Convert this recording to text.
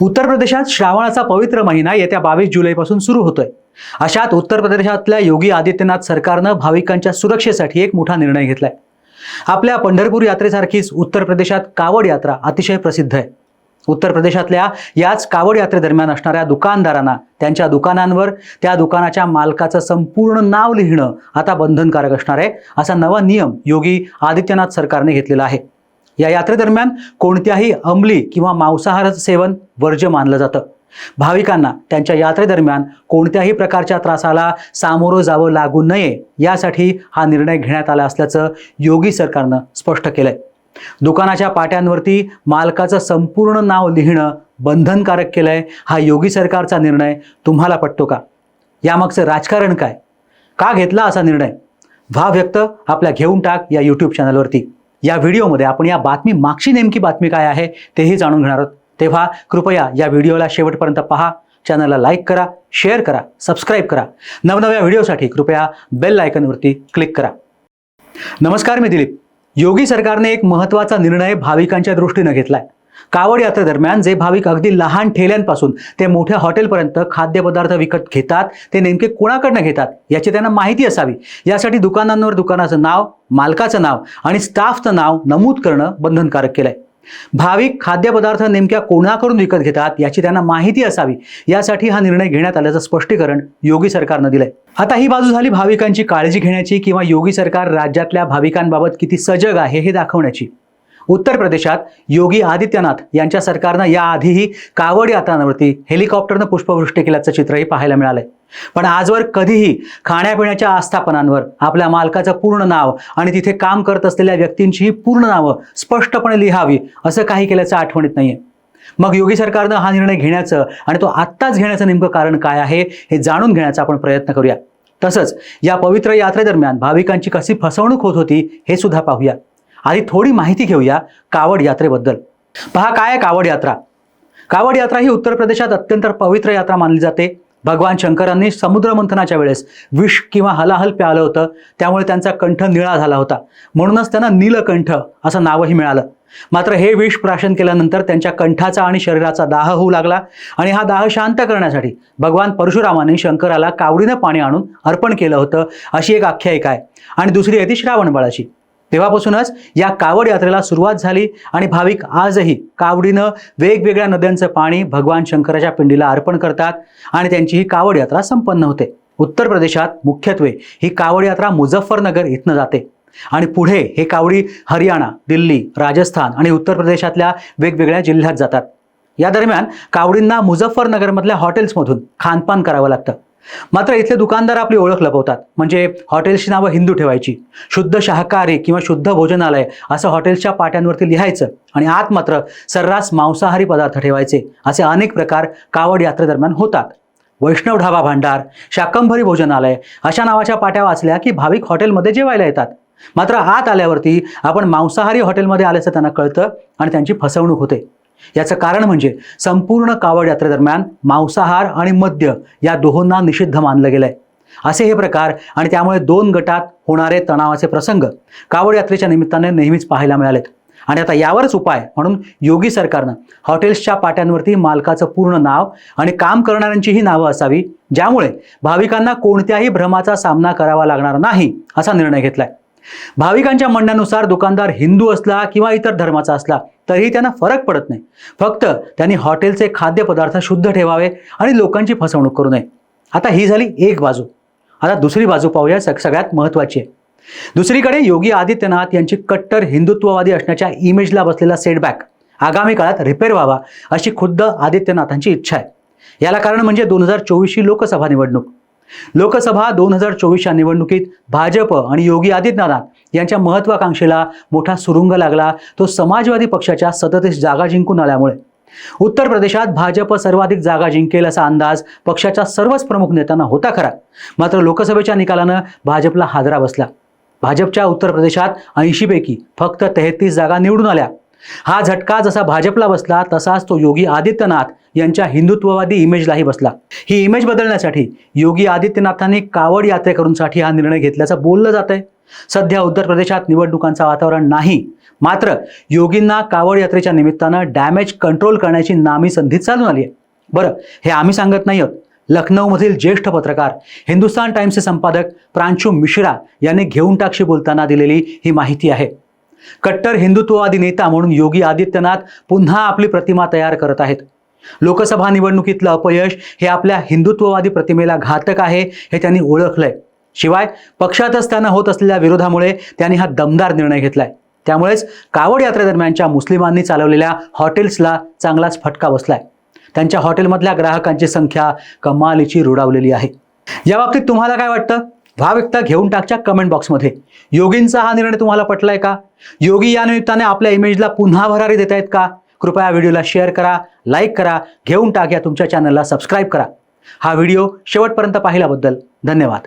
उत्तर प्रदेशात श्रावणाचा पवित्र महिना येत्या बावीस जुलैपासून सुरू होतोय. अशात उत्तर प्रदेशातल्या योगी आदित्यनाथ सरकारनं भाविकांच्या सुरक्षेसाठी एक मोठा निर्णय घेतलाय. आपल्या पंढरपूर यात्रेसारखीच उत्तर प्रदेशात कावड यात्रा अतिशय प्रसिद्ध आहे. उत्तर प्रदेशातल्या याच कावड यात्रेदरम्यान असणाऱ्या दुकानदारांना त्यांच्या दुकानांवर त्या दुकानाच्या मालकाचं संपूर्ण नाव लिहिणं आता बंधनकारक असणार आहे असा नवा नियम योगी आदित्यनाथ सरकारने घेतलेला आहे. या यात्रेदरम्यान कोणत्याही अंमली किंवा मांसाहाराचं सेवन वर्ज्य मानलं जातं. भाविकांना त्यांच्या यात्रेदरम्यान कोणत्याही प्रकारच्या त्रासाला सामोरं जावं लागू नये यासाठी हा निर्णय घेण्यात आला असल्याचं योगी सरकारनं स्पष्ट केलंय. दुकानाच्या पाट्यांवरती मालकाचं संपूर्ण नाव लिहिणं बंधनकारक केलंय हा योगी सरकारचा निर्णय. तुम्हाला पटतो का? यामागचं राजकारण काय? का घेतला असा निर्णय? व्हा व्यक्त आपल्या घेऊन टाक या यूट्यूब चॅनलवरती या व्हिडिओमध्ये आपण या बातमी मागची नेमकी बातमी काय आहे तेही जाणून घेणार आहोत. तेव्हा कृपया या व्हिडिओला शेवटपर्यंत पहा चॅनलला लाईक करा शेअर करा सबस्क्राईब करा. नवनव्या व्हिडिओसाठी कृपया बेल आयकनवरती क्लिक करा. नमस्कार मी दिलीप. योगी सरकारने एक महत्त्वाचा निर्णय भाविकांच्या दृष्टीनं घेतलाय. कावड यात्रेदरम्यान जे भाविक अगदी लहान ठेल्यांपासून ते मोठ्या हॉटेलपर्यंत खाद्यपदार्थ विकत घेतात ते नेमके कोणाकडनं घेतात याची त्यांना माहिती असावी. यासाठी दुकानांवर दुकानाचं नाव मालकाचं नाव आणि स्टाफचं नाव नमूद करणं बंधनकारक केलंय. भाविक खाद्यपदार्थ नेमक्या कोणाकडून विकत घेतात याची त्यांना माहिती असावी. यासाठी हा निर्णय घेण्यात आल्याचं स्पष्टीकरण योगी सरकारनं दिलंय. आता ही बाजू झाली भाविकांची काळजी घेण्याची किंवा योगी सरकार राज्यातल्या भाविकांबाबत किती सजग आहे हे दाखवण्याची. उत्तर प्रदेशात योगी आदित्यनाथ यांच्या सरकारनं याआधीही कावड यात्रांवरती हेलिकॉप्टरनं पुष्पवृष्टी केल्याचं चित्रही पाहायला मिळालंय. पण आजवर कधीही खाण्यापिण्याच्या आस्थापनांवर आपल्या मालकाचं पूर्ण नाव आणि तिथे काम करत असलेल्या व्यक्तींचीही पूर्ण नावं स्पष्टपणे लिहावी असं काही केल्याचं आठवणीत नाहीये. मग योगी सरकारनं हा निर्णय घेण्याचं आणि तो आत्ताच घेण्याचं नेमकं कारण काय आहे हे जाणून घेण्याचा आपण प्रयत्न करूया. तसंच या पवित्र यात्रेदरम्यान भाविकांची कशी फसवणूक होत होती हे सुद्धा पाहूया. आधी थोडी माहिती घेऊया कावड यात्रेबद्दल. पहा काय आहे कावड यात्रा? कावड यात्रा ही उत्तर प्रदेशात अत्यंत पवित्र यात्रा मानली जाते. भगवान शंकरांनी समुद्र मंथनाच्या वेळेस विष किंवा हलाहल प्यालं होतं. त्यामुळे त्यांचा कंठ निळा झाला होता. म्हणूनच त्यांना नीलकंठ असं नावही मिळालं. मात्र हे विष प्राशन केल्यानंतर त्यांच्या कंठाचा आणि शरीराचा दाह होऊ लागला आणि हा दाह शांत करण्यासाठी भगवान परशुरामाने शंकराला कावडीनं पाणी आणून अर्पण केलं होतं. अशी एक आख्यायिका आहे. आणि दुसरी आहे ती श्रावण बाळाची. तेव्हापासूनच या कावड यात्रेला सुरुवात झाली आणि भाविक आजही कावडीनं वेगवेगळ्या नद्यांचं पाणी भगवान शंकराच्या पिंडीला अर्पण करतात आणि त्यांची ही कावड यात्रा संपन्न होते. उत्तर प्रदेशात मुख्यत्वे ही कावड यात्रा मुझफ्फरनगर इथनं जाते. आणि पुढे हे कावडी हरियाणा दिल्ली राजस्थान आणि उत्तर प्रदेशातल्या वेगवेगळ्या जिल्ह्यात जातात. या दरम्यान कावडींना मुझफ्फरनगरमधल्या हॉटेल्समधून खानपान करावं लागतं. मात्र इथले दुकानदार आपली ओळख लपवतात. म्हणजे हॉटेल्सची नावं हिंदू ठेवायची. शुद्ध शाकाहारी किंवा शुद्ध भोजनालय असं हॉटेल्सच्या पाट्यांवरती लिहायचं आणि आत मात्र सर्रास मांसाहारी पदार्थ ठेवायचे असे अनेक प्रकार कावड यात्रेदरम्यान होतात. वैष्णव ढाबा भांडार शाकंभरी भोजनालय अशा नावाच्या पाट्या वाचल्या की भाविक हॉटेलमध्ये जेवायला येतात. मात्र आत आल्यावरती आपण मांसाहारी हॉटेलमध्ये आल्याचं त्यांना कळतं आणि त्यांची फसवणूक होते. याचं कारण म्हणजे संपूर्ण कावड यात्रेदरम्यान मांसाहार आणि मद्य या दोहोंना निषिद्ध मानलं गेलंय. असे हे प्रकार आणि त्यामुळे दोन गटात होणारे तणावाचे प्रसंग कावड यात्रेच्या निमित्ताने नेहमीच पाहायला मिळालेत. आणि आता यावरच उपाय म्हणून योगी सरकारनं हॉटेल्सच्या पाट्यांवरती मालकाचं पूर्ण नाव आणि काम करणाऱ्यांचीही नावं असावी ज्यामुळे भाविकांना कोणत्याही भ्रमाचा सामना करावा लागणार नाही असा निर्णय घेतलाय. भाविकांच्या म्हणण्यानुसार दुकानदार हिंदू असला किंवा इतर धर्माचा असला तरीही त्यांना फरक पडत नाही. फक्त त्यांनी हॉटेलचे खाद्यपदार्थ शुद्ध ठेवावे आणि लोकांची फसवणूक करू नये. आता ही झाली एक बाजू. आता दुसरी बाजू पाहूया सग सगळ्यात महत्त्वाची आहे. दुसरीकडे योगी आदित्यनाथ यांची कट्टर हिंदुत्ववादी असण्याच्या इमेजला बसलेला सेटबॅक आगामी काळात रिपेअर व्हावा अशी खुद्द आदित्यनाथांची इच्छा आहे. याला कारण म्हणजे दोन हजार चोवीसची लोकसभा निवडणूक. लोकसभा दोन हजार चोवीसच्या निवडणुकीत भाजप आणि योगी आदित्यनाथ यांच्या महत्वाकांक्षेला मोठा सुरुंग लागला. तो समाजवादी पक्षाच्या सदतीस जागा जिंकून आल्यामुळे. उत्तर प्रदेशात भाजप सर्वाधिक जागा जिंकेल असा अंदाज पक्षाच्या सर्वच प्रमुख नेत्यांना होता खरा. मात्र लोकसभेच्या निकालानं भाजपला हादरा बसला. भाजपच्या उत्तर प्रदेशात ऐंशीपैकी फक्त तेहतीस जागा निवडून आल्या. हा झटका जसा भाजपला बसला तसाच तो योगी आदित्यनाथ यांच्या हिंदुत्ववादी इमेजलाही बसला. ही इमेज बदलण्यासाठी योगी आदित्यनाथांनी कावड यात्रेकरूंसाठी हा निर्णय घेतल्याचं बोललं जात आहे सध्या उत्तर प्रदेशात निवडणुकांचं वातावरण नाही. मात्र योगींना कावड यात्रेच्या निमित्तानं डॅमेज कंट्रोल करण्याची नामी संधी चालून आली आहे. बरं हे आम्ही सांगत नाही आहोत लखनौमधील ज्येष्ठ पत्रकार हिंदुस्तान टाइम्सचे संपादक प्रांशु मिश्रा यांनी घेऊन टाकशी बोलताना दिलेली ही माहिती आहे. कट्टर हिंदुत्ववादी नेता म्हणून योगी आदित्यनाथ पुन्हा आपली प्रतिमा तयार करत आहेत. लोकसभा निवडणुकीतलं अपयश हे आपल्या हिंदुत्ववादी प्रतिमेला घातक आहे हे त्यांनी ओळखलंय. शिवाय पक्षातच त्यांना होत असलेल्या विरोधामुळे त्यांनी हा दमदार निर्णय घेतलाय. त्यामुळेच कावड यात्रेदरम्यानच्या मुस्लिमांनी चालवलेल्या हॉटेल्सला चांगलाच फटका बसलाय. त्यांच्या हॉटेलमधल्या ग्राहकांची संख्या कमालीची रुडावलेली आहे. या बाबतीत तुम्हाला काय वाटतं? भाव व्यक्त घेऊन टाकच्या कमेंट बॉक्समध्ये योगींचा हा निर्णय तुम्हाला पटलाय का? योगी या निमित्ताने आपल्या इमेजला पुन्हा भरारी देत आहेत का? कृपया व्हिडिओला शेअर करा लाईक करा घेऊन टाक या तुमच्या चॅनलला सबस्क्राईब करा. हा व्हिडिओ शेवटपर्यंत पाहिल्याबद्दल धन्यवाद.